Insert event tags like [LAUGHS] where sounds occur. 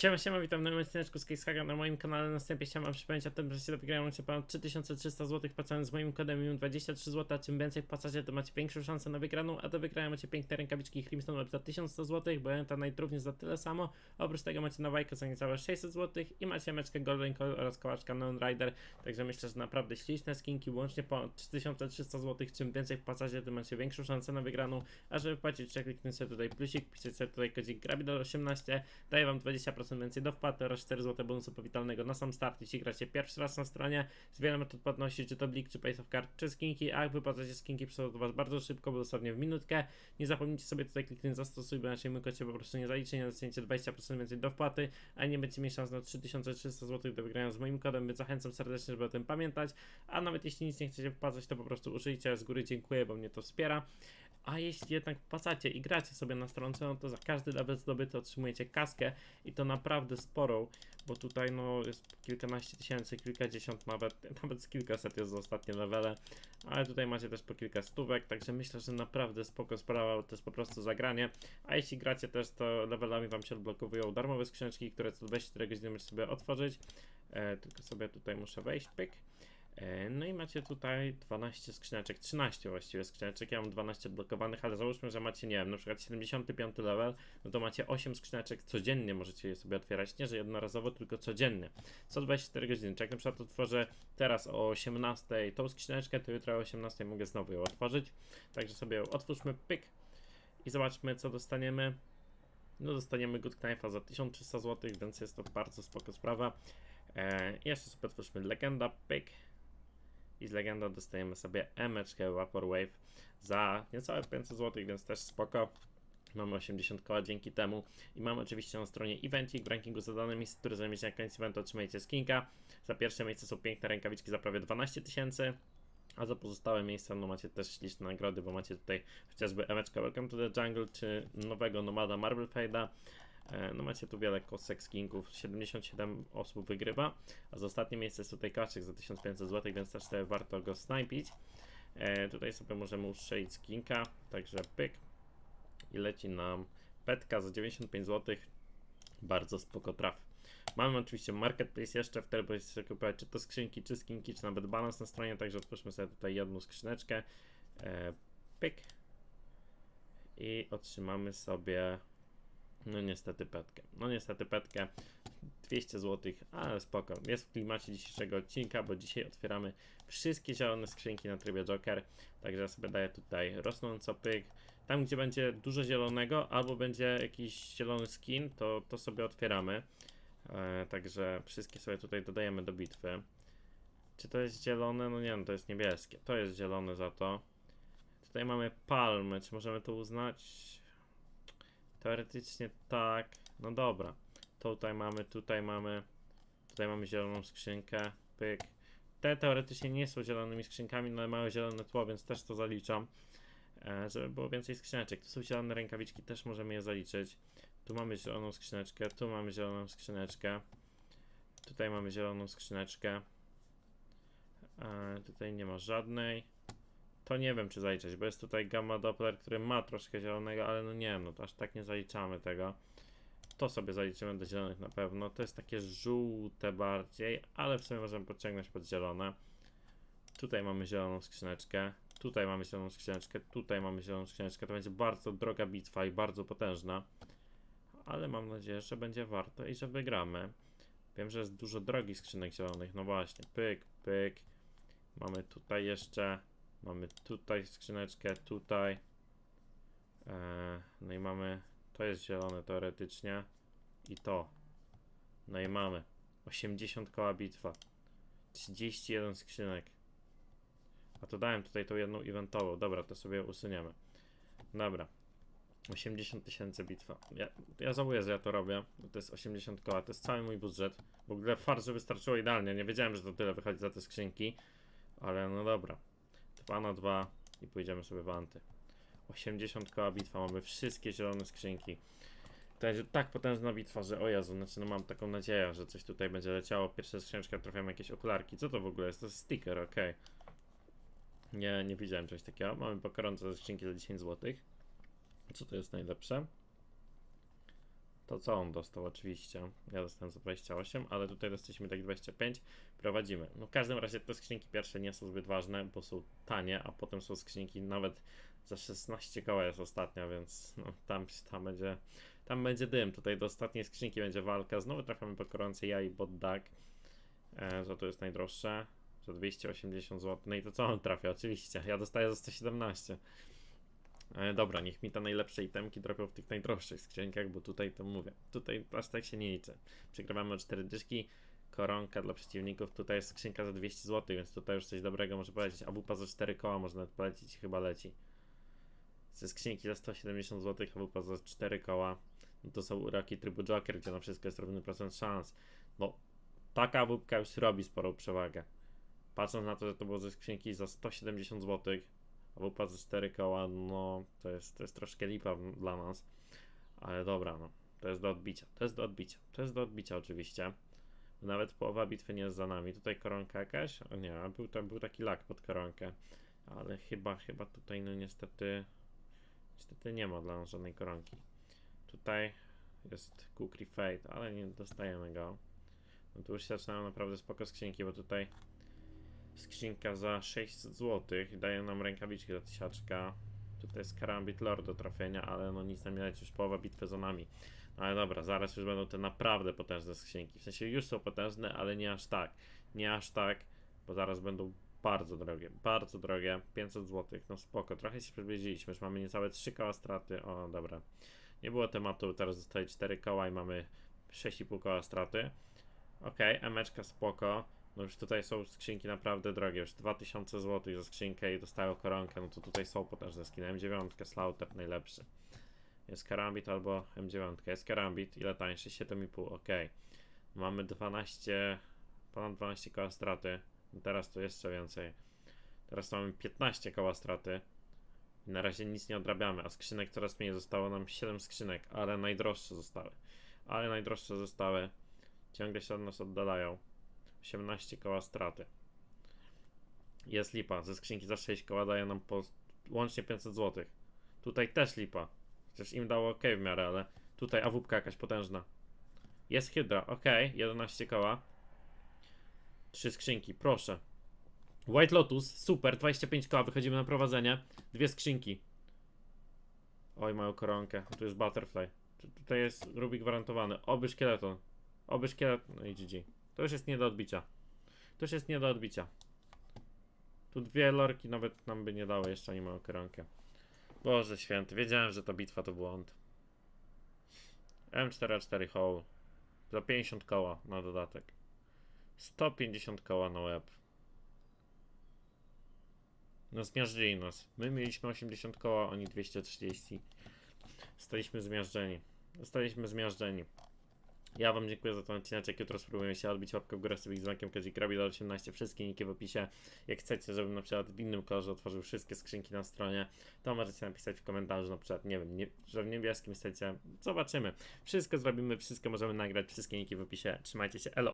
Siema, siema, witam na odcineczku z Casehaga na moim kanale. Na wstępie chciałem przypomnieć o tym, że się wygrają się ponad 3300 zł wpłacając z moim kodem minimum 23 zł, a czym więcej wpłacacie, to macie większą szansę na wygraną, a do wygrania macie piękne rękawiczki Crimson za 1100 zł, bo ta Night za tyle samo. Oprócz tego macie na Wajkę za niecałe 600 zł i macie meczkę Golden Call oraz kołaczka Neon Rider, także myślę, że naprawdę śliczne skinki, łącznie ponad 3300 zł, czym więcej wpłacacie, tym macie większą szansę na wygraną, a żeby trzeba kliknąć sobie tutaj plusik, pisać sobie tutaj kodzik Grabidol18, daje wam 20% więcej do wpłaty oraz 4 zł bonusu powitalnego na sam start, jeśli gracie pierwszy raz na stronie. Z wiele metod płatności, czy to Blik, czy Paysoft Card, czy skinki, a jak wypłacacie skinki, przychodzą do was bardzo szybko, bo dosłownie w minutkę. Nie zapomnijcie sobie tutaj kliknąć zastosuj, bo my kocie po prostu nie zaliczy, nie dostaniecie 20% więcej do wpłaty, a nie będziecie mieli szans na 3300 zł do wygrania z moim kodem, więc zachęcam serdecznie, żeby o tym pamiętać. A nawet jeśli nic nie chcecie wpłacać, to po prostu użyjcie z góry dziękuję, bo mnie to wspiera. A jeśli jednak wpłacacie i gracie sobie na stronce, no to za każdy level zdobyty otrzymujecie kaskę i to naprawdę sporą, bo tutaj no jest kilkanaście tysięcy, kilkadziesiąt nawet, [LAUGHS] nawet z kilkaset jest za ostatnie levele, ale tutaj macie też po kilka stówek, także myślę, że naprawdę spoko sprawa, to jest po prostu zagranie, a jeśli gracie też, to levelami wam się odblokowują darmowe skrzyneczki, które co 24 godziny możecie sobie otworzyć, e, tylko sobie tutaj muszę wejść, pyk. E, No i macie tutaj 12 skrzyneczek, 13 właściwie skrzyneczek, ja mam 12 odblokowanych, ale załóżmy, że macie, nie wiem, na przykład 75 level, no to macie 8 skrzyneczek codziennie możecie je sobie otwierać, nie że jednorazowo, tylko codziennie, co 24 godziny, czy jak na przykład otworzę teraz o 18 tą skrzyneczkę, to jutro o 18 mogę znowu ją otworzyć, także sobie otwórzmy, pyk. I zobaczmy co dostaniemy. No dostaniemy Good Knife'a za 1300 zł, więc jest to bardzo spoko sprawa. E, jeszcze sobie otwórzmy Legenda, pyk i z Legenda dostajemy sobie emeczkę Vaporwave za niecałe 500 zł, więc też spoko. Mamy 80 koła dzięki temu i mamy oczywiście na stronie Eventik w rankingu za miejsce, które zajmiecie na koniec eventu otrzymajecie skinka. Za pierwsze miejsce są piękne rękawiczki za prawie 12 tysięcy. A za pozostałe miejsca no macie też śliczne nagrody, bo macie tutaj chociażby emeczkę Welcome to the Jungle, czy nowego Nomada Marble Fade'a. E, No macie tu wiele kosek skinków, 77 osób wygrywa, a za ostatnie miejsce jest tutaj kaczyk za 1500 zł, więc też sobie warto go snajpić. E, tutaj sobie możemy ustrzelić skinka, także pyk. I leci nam petka za 95 zł, bardzo spoko traf. Mamy oczywiście marketplace jeszcze, w którym sobie kupować czy to skrzynki, czy skinki, czy nawet balans na stronie, także otwórzmy sobie tutaj jedną skrzyneczkę, e, pyk. I otrzymamy sobie no niestety petkę. No niestety petkę. 200 zł, ale spoko. Jest w klimacie dzisiejszego odcinka, bo dzisiaj otwieramy wszystkie zielone skrzynki na trybie Joker. Także ja sobie daję tutaj rosnąco pyk. Tam, gdzie będzie dużo zielonego, albo będzie jakiś zielony skin, to, to sobie otwieramy. E, także wszystkie sobie tutaj dodajemy do bitwy. Czy to jest zielone? No nie, no to jest niebieskie. To jest zielone za to. Tutaj mamy palmy. Czy możemy to uznać? Teoretycznie tak. No dobra. Tutaj mamy, tutaj mamy. Tutaj mamy zieloną skrzynkę. Pyk. Te teoretycznie nie są zielonymi skrzynkami, no ale mają zielone tło, więc też to zaliczam. E, żeby było więcej skrzyneczek. Tu są zielone rękawiczki, też możemy je zaliczyć. Tu mamy zieloną skrzyneczkę, tu mamy zieloną skrzyneczkę. Tutaj mamy zieloną skrzyneczkę. E, tutaj nie ma żadnej. To nie wiem, czy zaliczać, bo jest tutaj gamma Doppler, który ma troszkę zielonego, ale no nie wiem, no to aż tak nie zaliczamy tego. To sobie zaliczymy do zielonych na pewno. To jest takie żółte bardziej, ale w sumie możemy podciągnąć pod zielone. Tutaj mamy zieloną skrzyneczkę. Tutaj mamy zieloną skrzyneczkę. Tutaj mamy zieloną skrzyneczkę. To będzie bardzo droga bitwa i bardzo potężna. Ale mam nadzieję, że będzie warto i że wygramy. Wiem, że jest dużo drogich skrzynek zielonych. No właśnie, pyk, pyk. Mamy tutaj jeszcze Mamy tutaj skrzyneczkę, tutaj. Eee, no i mamy. To jest zielone teoretycznie. I to. No i mamy. 80 koła bitwa. 31 skrzynek. A to dałem tutaj tą jedną eventową. Dobra, to sobie usuniemy. Dobra. 80 tysięcy bitwa. Ja, ja żałuję, że ja to robię, bo to jest 80 koła, to jest cały mój budżet. W ogóle farże wystarczyło idealnie, nie wiedziałem, że to tyle wychodzi za te skrzynki. Ale no dobra. 2 na 2 i pójdziemy sobie w anty. 80 koła bitwa, mamy wszystkie zielone skrzynki. To będzie tak potężna bitwa, że o Jezu, znaczy no mam taką nadzieję, że coś tutaj będzie leciało. Pierwsza skrzyneczka trafiamy jakieś okularki. Co to w ogóle jest? To jest sticker, ok. Nie, nie widziałem czegoś takiego. Mamy pokorące skrzynki za 10 zł. Co to jest najlepsze? To co on dostał oczywiście? Ja dostałem za 28, ale tutaj dostaliśmy tak 25. Prowadzimy. No w każdym razie te skrzynki pierwsze nie są zbyt ważne, bo są tanie, a potem są skrzynki nawet za 16 koła jest ostatnia, więc no, tam, tam będzie tam będzie dym. Tutaj do ostatniej skrzynki będzie walka. Znowu trafiamy po koronce ja i bot duck. E, to jest najdroższe. Za 280 zł. No i to co on trafia? Oczywiście. Ja dostaję za 117. E, dobra, niech mi te najlepsze itemki dropią w tych najdroższych skrzynkach, bo tutaj to mówię. Tutaj aż tak się nie liczy. Przegrywamy o 4 dyszki. Koronka dla przeciwników. Tutaj jest skrzynka za 200 zł, więc tutaj już coś dobrego może polecieć. A wupa za 4 koła może nawet polecić chyba leci. Ze skrzynki za 170 zł, a wupa za 4 koła. No to są uroki trybu Joker, gdzie na wszystko jest równy procent szans. No, taka wupka już robi sporą przewagę. Patrząc na to, że to było ze skrzynki za 170 zł, a wupa za 4 koła, no to jest, to jest troszkę lipa dla nas. Ale dobra, no. To jest do odbicia. To jest do odbicia. To jest do odbicia oczywiście. Nawet połowa bitwy nie jest za nami. Tutaj koronka jakaś? O nie, był, tam był taki lak pod koronkę. Ale chyba, chyba tutaj no niestety... Niestety nie ma dla nas żadnej koronki. Tutaj jest Kukri Fate, ale nie dostajemy go. No tu już się zaczynają naprawdę spoko skrzynki, bo tutaj skrzynka za 600 zł daje nam rękawiczki za tysiaczka. Tutaj jest Karambit Lord do trafienia, ale no nic nam nie leci, już połowa bitwy za nami. No ale dobra, zaraz już będą te naprawdę potężne skrzynki. W sensie już są potężne, ale nie aż tak. Nie aż tak, bo zaraz będą bardzo drogie, bardzo drogie. 500 zł, no spoko. Trochę się przybliżyliśmy, już mamy niecałe 3 koła straty. O, dobra. Nie było tematu, teraz zostaje 4 koła i mamy 6,5 koła straty. Okej, emeczka spoko. No już tutaj są skrzynki naprawdę drogie, już 2000 zł za skrzynkę i dostają koronkę, no to tutaj są potężne skiny. M9, Slaughter najlepszy. Jest Karambit albo M9. Jest Karambit, ile tańszy? 7,5, ok. Mamy 12, ponad 12 koła straty. No Teraz to jeszcze więcej. Teraz mamy 15 koła straty. Na razie nic nie odrabiamy, a skrzynek coraz mniej. Zostało nam 7 skrzynek, ale najdroższe zostały. Ale najdroższe zostały. Ciągle się od nas oddalają. 18 koła straty. Jest lipa. Ze skrzynki za 6 koła daje nam po łącznie 500 zł. Tutaj też lipa. Chociaż im dało ok w miarę, ale tutaj awupka jakaś potężna. Jest hydra, ok, 11 koła. Trzy skrzynki, proszę. White Lotus, super, 25 koła, wychodzimy na prowadzenie. Dwie skrzynki. Oj, mają koronkę. Tu jest Butterfly. Tu- Tutaj jest Ruby gwarantowany. Oby szkieleton. Oby szkieleton. No i GG. To już jest nie do odbicia. To już jest nie do odbicia. Tu dwie lorki nawet nam by nie dały, jeszcze nie mają koronkę. Boże święty, wiedziałem, że ta bitwa to błąd. M44 Hole. Za 50 koła na dodatek. 150 koła na łeb. No zmiażdżyli nas. My mieliśmy 80 koła, oni 230. Zostaliśmy zmiażdżeni. Zostaliśmy zmiażdżeni. Ja wam dziękuję za ten odcinek. Jutro spróbujemy się odbić łapkę w górę sobie z dzwonkiem Kazi do 18. Wszystkie niki w opisie. Jak chcecie, żebym na przykład w innym kolorze otworzył wszystkie skrzynki na stronie, to możecie napisać w komentarzu na przykład, nie wiem, nie, że w niebieskim chcecie. Zobaczymy. Wszystko zrobimy, wszystko możemy nagrać. Wszystkie niki w opisie. Trzymajcie się. Elo.